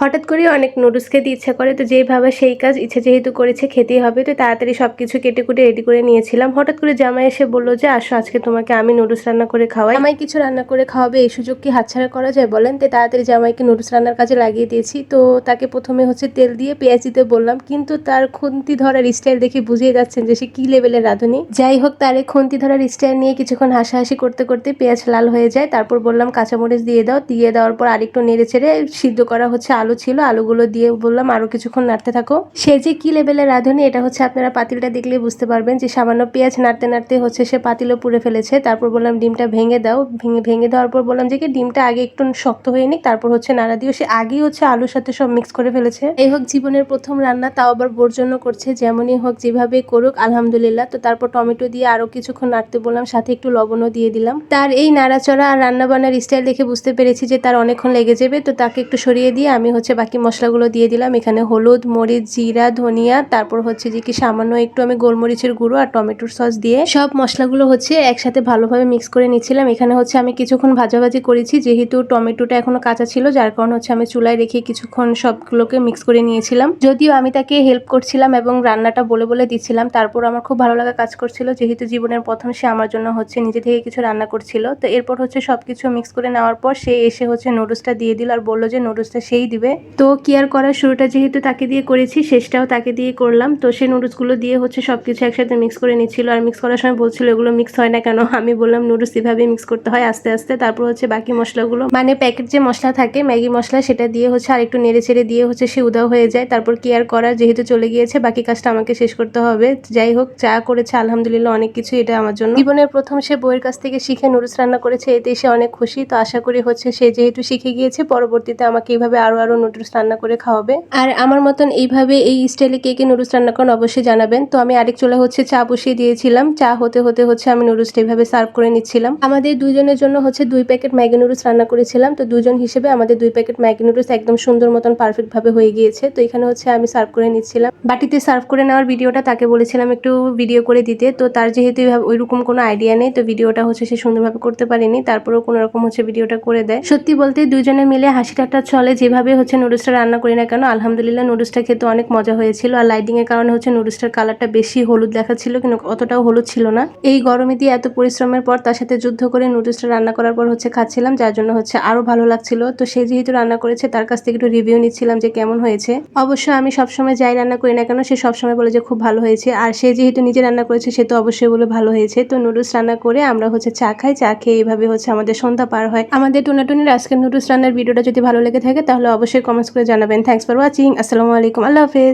হঠাৎ করে অনেক নুডলস খেতে ইচ্ছা করে, তো যেইভাবে সেই কাজ ইচ্ছে যেহেতু করেছে, খেতেই হবে। তো তাড়াতাড়ি সব কিছু কেটে কুটে রেডি করে নিয়েছিলাম। হঠাৎ করে জামাই এসে বলল যে, আসো, আজকে তোমাকে আমি নুডলস রান্না করে খাওয়াই। আমায় কিছু রান্না করে খাওয়াবে, এই সুযোগ কি হাতছাড়া করা যায় বলেন? তো তাড়াতাড়ি জামাইকে নুডলস রান্নার কাজে লাগিয়ে দিয়েছি। তো তাকে প্রথমে হচ্ছে তেল দিয়ে পেঁয়াজ দিতে বললাম, কিন্তু তার খুন্তি ধরার স্টাইল দেখে বুঝিয়ে যাচ্ছেন যে, সে কি লেভেলের রাঁধুনি। যাই হোক, তার এই খুন্তি ধরার স্টাইল নিয়ে কিছুক্ষণ হাসাহাসি করতে করতে পেঁয়াজ লাল হয়ে যায়। তারপর বললাম, কাঁচামরিচ দিয়ে দাও। দিয়ে দেওয়ার পর আরেকটু নেড়ে ছেড়ে সিদ্ধ করা হচ্ছে আলু ছিল, আলুগুলো দিয়ে বললাম, আরও কিছুক্ষণ নাড়তে থাকো। সে যে কি লেভেলের রাঁধুনি, এটা হচ্ছে আপনারা পাতিলটা দেখলে বুঝতে পারবেন যে সামান্য পেঁয়াজ নাড়তে নাড়তে হচ্ছে সে পাতিলও পুড়ে ফেলেছে। তারপর বললাম, ডিমটা ভেঙে দাও। ভেঙে ভেঙে দেওয়ার পর বললাম যে কি, ডিমটা আগে একটু শক্ত হয়ে নিক, তারপর হচ্ছে নাড়া দিও। সে আগেই হচ্ছে আলুর সাথে সব মিক্স করে ফেলেছে। এই হোক জীবনের প্রথম রান্না, তাও আবার বোর জন্য করছে, যেমনই হোক যেভাবে করুক, আলহামদুলিল্লাহ। তো তারপর টমেটো দিয়ে আরও কিছুক্ষণ নাড়তে বললাম, সাথে একটু লবণও দিয়ে দিলাম। তার এই নাড়াচড়া আর রান্না বান্নার স্টাইল দেখে বুঝতে পেরেছি যে তার অনেকক্ষণ লেগে যাবে। তো তাকে একটু সরিয়ে দিয়ে আমি হচ্ছে বাকি মশলাগুলো দিয়ে দিলাম। এখানে হলুদ, মরিচ, জিরা, ধনিয়া, তারপর হচ্ছে যে কি সামান্য একটু আমি গোলমরিচের গুঁড়ো আর টমেটোর সস দিয়ে সব মশলাগুলো হচ্ছে একসাথে ভালোভাবে মিক্স করে নিচ্ছিলাম। এখানে হচ্ছে আমি কিছুক্ষণ ভাজাভাজি করেছি, যেহেতু টমেটোটা এখনও কাঁচা ছিল, যার কারণে হচ্ছে আমি চুলায় রেখে কিছুক্ষণ সবগুলোকে মিক্স করে নিয়েছিলাম। যদিও আমি তাকে হেল্প করছিলাম এবং রান্নাটা বলে বলে দিচ্ছিলাম, তারপর আমার খুব ভালো লাগা কাজ করছিল, যেহেতু জীবনের প্রথম সে আমার জন্য হচ্ছে নিজে থেকে কিছু রান্না করছিল। তো এরপর হচ্ছে সবকিছু মিক্স করে নেওয়ার পর সে এসে হচ্ছে নুডলসটা দিয়ে দিল আর বলল যে নুডলসটা সেই দিবে। তো কেয়ার করার? শুরুটা যেহেতু তাকে দিয়ে করেছি, শেষটাও তাকে দিয়ে করলাম। তো সে নুডলসগুলো দিয়ে হচ্ছে সব কিছু একসাথে মিক্স করে নিচ্ছিল। আর মিক্স করার সময় বলছিল, এগুলো মিক্স হয় না কেন? আমি বললাম নুডলস এভাবে মিক্স করতে হয় আস্তে আস্তে। তারপর হচ্ছে বাকি মশলাগুলো মানে প্যাকেট যে মশলা থাকে, ম্যাগি মশলা, সেটা দিয়ে হচ্ছে আর একটু নেড়ে ছেড়ে দিয়ে হচ্ছে সে উদাও হয়ে যায়। তারপর কেয়ার করার? যেহেতু চলে গিয়েছে, বাকি কাজটা আমাকে শেষ করতে হবে। যাই হোক, চা করেছে, আলহামদুলিল্লাহ অনেক কিছু এটা আমার জন্য। জীবনের প্রথম সে বইয়ের কাছ থেকে শিখে নুডলস রান্না করেছে এতে সে অনেক খুশি। তো আশা করি হচ্ছে সে যেহেতু শিখে গিয়েছে, পরবর্তীতে আমাকে এইভাবে আরও আরও নুডলস রান্না করে খাওয়াবে। আর আমার মতন এইভাবে এই স্টাইলে কে কে নুডলস রান্না করেন অবশ্যই জানাবেন। তো আমি আরেক চুলা হচ্ছে চা বসিয়ে দিয়েছিলাম। চা হতে হতে হচ্ছে আমি নুডলসটা এইভাবে সার্ভ করে নিচ্ছিলাম। আমাদের দুজনের জন্য হচ্ছে দুই প্যাকেট ম্যাগি নুডলস রান্না করেছিলাম। তো দুজন হিসেবে আমাদের দুই প্যাকেট ম্যাগি নুডলস একদম সুন্দর মতন পারফেক্টভাবে হয়ে গিয়েছে। তো এখানে হচ্ছে আমি সার্ভ করে নিচ্ছিলাম। বাটিতে সার্ভ করে নেওয়ার ভিডিওটা তাকে বলেছিলাম একটু ভিডিও করে দিতে। তো তার যেহেতু ওইরকম কোনো আইডিয়া নেই, তো ভিডিওটা হচ্ছে সে সুন্দরভাবে করতে পারেনি। তারপরেও কোনো রকম হচ্ছে ভিডিওটা করে দেয়। সত্যি বলতে দুজনে মিলে হাসি ঠাট্টা চলে যেভাবে হচ্ছে নুডলসটা রান্না করি না কেন? আলহামদুলিল্লাহ নুডলসটা খেতে অনেক মজা হয়েছিল। আর লাইটিং এর কারণে হচ্ছে নুডলসটার কালারটা বেশি হলুদ দেখাচ্ছিল, কিন্তু অতটাও হলুদ ছিল না। এই গরমে দিয়ে এত পরিশ্রমের পর তার সাথে যুদ্ধ করে নুডলসটা রান্না করার পর হচ্ছে খাচ্ছিলাম, যার জন্য হচ্ছে আরও ভালো লাগছিল। তো সে যেহেতু রান্না করেছে, তার কাছ থেকে একটু রিভিউ নিচ্ছিলাম যে কেমন হয়েছে। অবশ্য আমি সবসময় যাই রান্না করি না কেন, সে সবসময় বলে যে খুব ভালো হয়েছে। আর সে যেহেতু নিজে রান্না করেছে, সে তো অবশ্যই বলে ভালো হয়েছে। তো নুডলস রান্না করে আমরা হচ্ছে চা খাই, চা খেয়ে এইভাবে হচ্ছে আমাদের সন্ধ্যা পার হয়। আমাদের টুনাটুনির আজকের নুডলস রান্নার ভিডিওটা যদি ভালো লেগে থাকে, তাহলে অবশ্যই কমেন্টস করে জানাবেন। থ্যাংকস ফর ওয়াচিং আসসালামু আলাইকুম আল্লাহ হাফেজ।